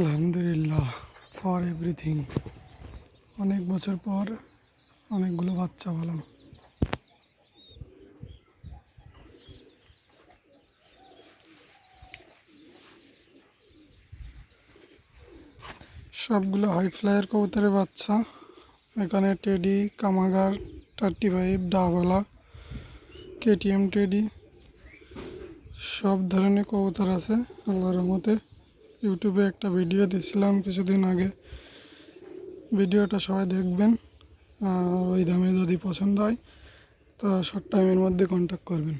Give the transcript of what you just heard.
আলহামদুলিল্লাহ for everything অনেক বছর পর অনেকগুলো বাচ্চা পেলাম। সবগুলো হাই ফ্লায়ার কবুতরের বাচ্চা। এখানে টেডি কামাগার থার্টি ফাইভ ডাবলা কেটিএম টেডি সব ধরনের কবুতর আছে, আল্লাহর রহমতে। ইউটিউবে একটা ভিডিও দিয়েছিলাম কিছুদিন আগে। ভিডিওটা সবাই দেখবেন, আর ওই দামে যদি পছন্দ হয়, তো শর্ট টাইমের মধ্যে কন্ট্যাক্ট করবেন।